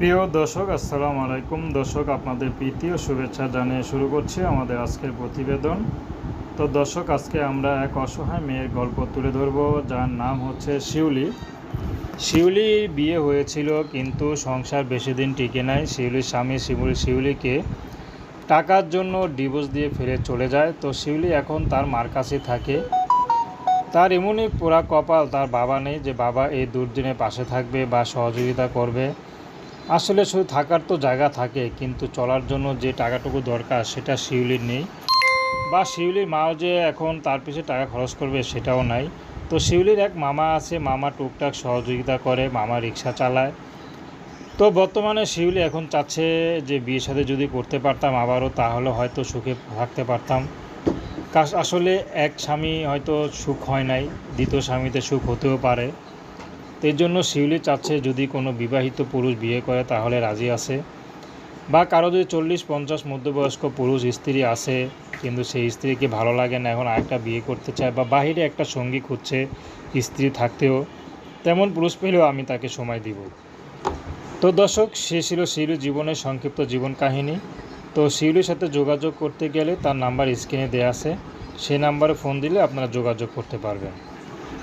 প্রিয় দর্শক, আসসালামু আলাইকুম। দর্শক, আপনাদের প্রীতি শুভেচ্ছা জানিয়ে শুরু করছি আমাদের আজকের প্রতিবেদন। তো দর্শক, আজকে আমরা এক অসহায় মেয়ের গল্প তুলে ধরব, যার নাম হচ্ছে শিউলি। শিউলি বিয়ে হয়েছিল, কিন্তু সংসার বেশি দিন টিকে নাই। শিউলির স্বামী শিমুলি শিউলিকে টাকার জন্য ডিভোর্স দিয়ে ফিরে চলে যায়। তো শিউলি এখন তার মার কাছে থাকে। তার এমনই পোড়া কপাল তার বাবা নেই যে বাবা এই দুর্দিনে পাশে থাকবে বা সহযোগিতা করবে। আসলে শুধু থাকার তো জায়গা থাকে, কিন্তু চলার জন্য যে টাকাটুকু দরকার সেটা শিউলির নেই। বা শিউলির মাও যে এখন তার পিছনে টাকা খরচ করবে সেটাও নাই। তো শিউলির এক মামা আছে, মামা টুকটাক সহযোগিতা করে, মামা রিক্সা চালায়। তো বর্তমানে শিউলি এখন চাচ্ছে যে বিয়ে সাথে যদি করতে পারতাম আবারও, তাহলে হয়তো সুখে থাকতে পারতাম। আসলে এক স্বামী হয়তো সুখ হয় নাই, দ্বিতীয় স্বামীতে সুখ হতেও পারে। এর জন্য শিউলি চাচ্ছে যদি কোনো বিবাহিত পুরুষ বিয়ে করে তাহলে রাজি আছে? বা কারও যদি চল্লিশ পঞ্চাশ মধ্যবয়স্ক পুরুষ স্ত্রী আছে, কিন্তু সেই স্ত্রীকে ভালো লাগে না, এখন আরেকটা বিয়ে করতে চায় বা বাহিরে একটা সঙ্গী খুঁজছে স্ত্রী থাকতেও, তেমন পুরুষ পেলেও আমি তাকে সময় দিব। তো দর্শক, সে ছিল শিউলির জীবনের সংক্ষিপ্ত জীবন কাহিনী। তো শিউলির সাথে যোগাযোগ করতে গেলে তার নাম্বার স্ক্রিনে দেওয়া আছে। সেই নাম্বারে ফোন দিলে আপনারা যোগাযোগ করতে পারবেন।